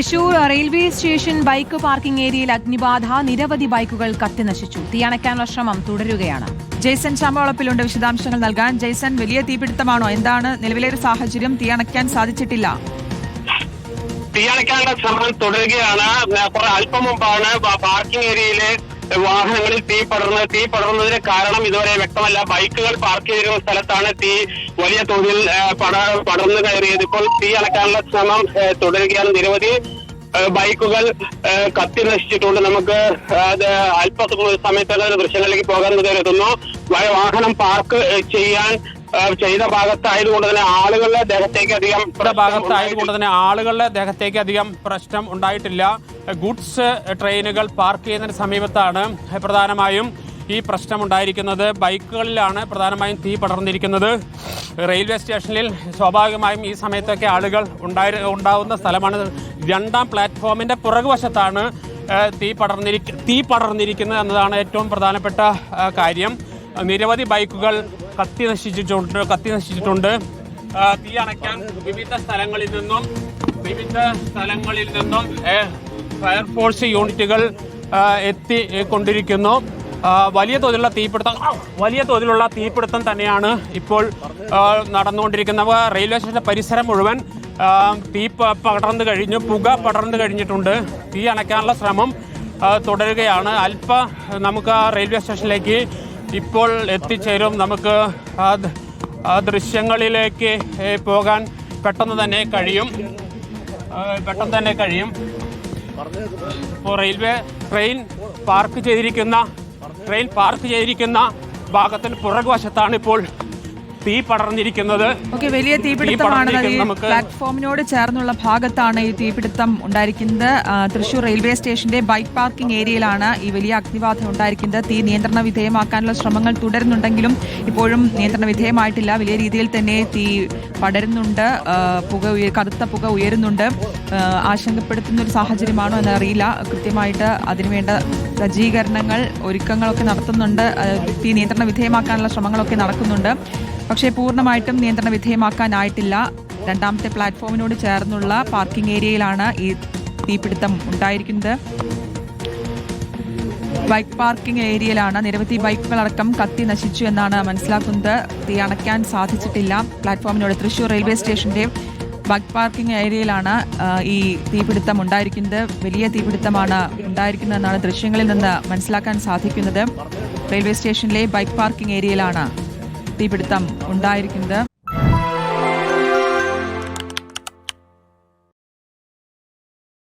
Thrissur railway station bike parking ഏരിയയിൽ അഗ്നിബാധ. നിരവധി ബൈക്കുകൾ കത്തിനശിച്ചു തീയണയ്ക്കാനുള്ള ശ്രമം തുടരുകയാണ്. ജെയ്സൺ ചാമ്പവളപ്പിലുണ്ട് വിശദാംശങ്ങൾ നൽകാൻ. ജെയ്സൺ വലിയ തീപിടുത്തമാണോ? എന്താണ് നിലവിലെ ഒരു സാഹചര്യം? തീയണയ്ക്കാൻ സാധിച്ചിട്ടില്ല. തീയണയ്ക്കാനുള്ള ശ്രമം തുടരുകയാണ്. അല്പം മുമ്പാണ് പാർക്കിംഗ് ഏരിയയിലെ വാഹനങ്ങളിൽ തീ പടർന്നത് തീ പടർന്നതിന് കാരണം ഇതുവരെ വ്യക്തമല്ല. ബൈക്കുകൾ പാർക്ക് ചെയ്തിരുന്ന സ്ഥലത്താണ് തീ വലിയ തോതിൽ പട പടർന്നു കയറിയത്. ഇപ്പോൾ തീ അണക്കാനുള്ള ശ്രമം തുടരുകയാണ്. നിരവധി ബൈക്കുകൾ കത്തി നശിച്ചിട്ടുണ്ട്. നമുക്ക് അത് അല്പ സമയത്തുള്ള ദൃശ്യങ്ങളിലേക്ക് പോകാൻ കരുതുന്നു വാഹനം പാർക്ക് ചെയ്യാൻ ചെയ്ത ഭാഗത്തായതുകൊണ്ട് തന്നെ ആളുകളുടെ ദേഹത്തേക്ക് അധികം ഭാഗത്തായതുകൊണ്ട് തന്നെ ആളുകളുടെ ദേഹത്തേക്ക് അധികം പ്രശ്നം ഉണ്ടായിട്ടില്ല. ഗുഡ്സ് ട്രെയിനുകൾ പാർക്ക് ചെയ്യുന്നതിന് സമീപത്താണ് പ്രധാനമായും ഈ പ്രശ്നം ഉണ്ടായിരിക്കുന്നത് ബൈക്കുകളിലാണ് പ്രധാനമായും തീ പടർന്നിരിക്കുന്നത്. റെയിൽവേ സ്റ്റേഷനിൽ സ്വാഭാവികമായും ഈ സമയത്തൊക്കെ ആളുകൾ ഉണ്ടായി ഉണ്ടാവുന്ന സ്ഥലമാണ്. രണ്ടാം പ്ലാറ്റ്ഫോമിന്റെ പുറകുവശത്താണ് തീ പടർന്നിരിക്ക തീ പടർന്നിരിക്കുന്നത് എന്നതാണ് ഏറ്റവും പ്രധാനപ്പെട്ട കാര്യം. നിരവധി ബൈക്കുകൾ കത്തി നശിച്ചിട്ടുണ്ട് കത്തി നശിച്ചിട്ടുണ്ട്. തീ അണയ്ക്കാൻ വിവിധ സ്ഥലങ്ങളിൽ നിന്നും വിവിധ സ്ഥലങ്ങളിൽ നിന്നും ഫയർഫോഴ്സ് യൂണിറ്റുകൾ എത്തി കൊണ്ടിരിക്കുന്നു. വലിയ തോതിലുള്ള തീപിടുത്തം വലിയ തോതിലുള്ള തീപിടുത്തം തന്നെയാണ് ഇപ്പോൾ നടന്നുകൊണ്ടിരിക്കുന്നത്. റെയിൽവേ സ്റ്റേഷന്റെ പരിസരം മുഴുവൻ തീ പടർന്നു കഴിഞ്ഞു പുക പടർന്നു കഴിഞ്ഞിട്ടുണ്ട്. തീ അണയ്ക്കാനുള്ള ശ്രമം തുടരുകയാണ്. അല്പ നമുക്ക് റെയിൽവേ സ്റ്റേഷനിലേക്ക് ഇപ്പോൾ എത്തിച്ചേരും. നമുക്ക് ആ ദൃശ്യങ്ങളിലേക്ക് പോകാൻ പെട്ടെന്ന് തന്നെ കഴിയും. പെട്ടെന്ന് തന്നെ കഴിയും. ഇപ്പോൾ റെയിൽവേ ട്രെയിൻ പാർക്ക് ചെയ്തിരിക്കുന്ന ട്രെയിൻ പാർക്ക് ചെയ്തിരിക്കുന്ന ഭാഗത്തിന് പുറകുവശത്താണ് ഇപ്പോൾ തീ പടർന്നിരിക്കുന്നത്. വലിയ തീപിടുത്തമാണ് നമുക്ക് പ്ലാറ്റ്ഫോമിനോട് ചേർന്നുള്ള ഭാഗത്താണ് ഈ തീപിടുത്തം ഉണ്ടായിരിക്കുന്നത്. തൃശൂർ റെയിൽവേ സ്റ്റേഷന്റെ ബൈക്ക് പാർക്കിംഗ് ഏരിയയിലാണ് ഈ വലിയ അഗ്നിബാധ ഉണ്ടായിരിക്കുന്നത്. തീ നിയന്ത്രണ വിധേയമാക്കാനുള്ള ശ്രമങ്ങൾ തുടരുന്നുണ്ടെങ്കിലും ഇപ്പോഴും നിയന്ത്രണ വിധേയമായിട്ടില്ല. വലിയ രീതിയിൽ തന്നെ തീ പടരുന്നുണ്ട്. പുക കറുത്ത പുക ഉയരുന്നുണ്ട്. ആശങ്കപ്പെടുത്തുന്ന ഒരു സാഹചര്യമാണോ എന്നറിയില്ല. കൃത്യമായിട്ട് അതിനുവേണ്ട സജ്ജീകരണങ്ങൾ ഒരുക്കങ്ങളൊക്കെ നടത്തുന്നുണ്ട്. തീ നിയന്ത്രണ വിധേയമാക്കാനുള്ള ശ്രമങ്ങളൊക്കെ നടക്കുന്നുണ്ട്. പക്ഷേ പൂർണമായിട്ടും നിയന്ത്രണ വിധേയമാക്കാനായിട്ടില്ല. രണ്ടാമത്തെ പ്ലാറ്റ്ഫോമിനോട് ചേർന്നുള്ള പാർക്കിംഗ് ഏരിയയിലാണ് ഈ തീപിടുത്തം ഉണ്ടായിരിക്കുന്നത്. ബൈക്ക് പാർക്കിംഗ് ഏരിയയിലാണ് നിരവധി ബൈക്കുകളടക്കം കത്തി നശിച്ചു എന്നാണ് മനസ്സിലാക്കുന്നത്. തീ അണയ്ക്കാൻ സാധിച്ചിട്ടില്ല. പ്ലാറ്റ്ഫോമിനോട് തൃശൂർ റെയിൽവേ സ്റ്റേഷന്റെ ബൈക്ക് പാർക്കിംഗ് ഏരിയയിലാണ് ഈ തീപിടുത്തം ഉണ്ടായിരിക്കുന്നത്. വലിയ തീപിടുത്തമാണ് ഉണ്ടായിരിക്കുന്നതെന്നാണ് ദൃശ്യങ്ങളിൽ നിന്ന് മനസ്സിലാക്കാൻ സാധിക്കുന്നത്. റെയിൽവേ സ്റ്റേഷനിലെ ബൈക്ക് പാർക്കിംഗ് ഏരിയയിലാണ് തീപിടുത്തം ഉണ്ടായിരിക്കുന്നത്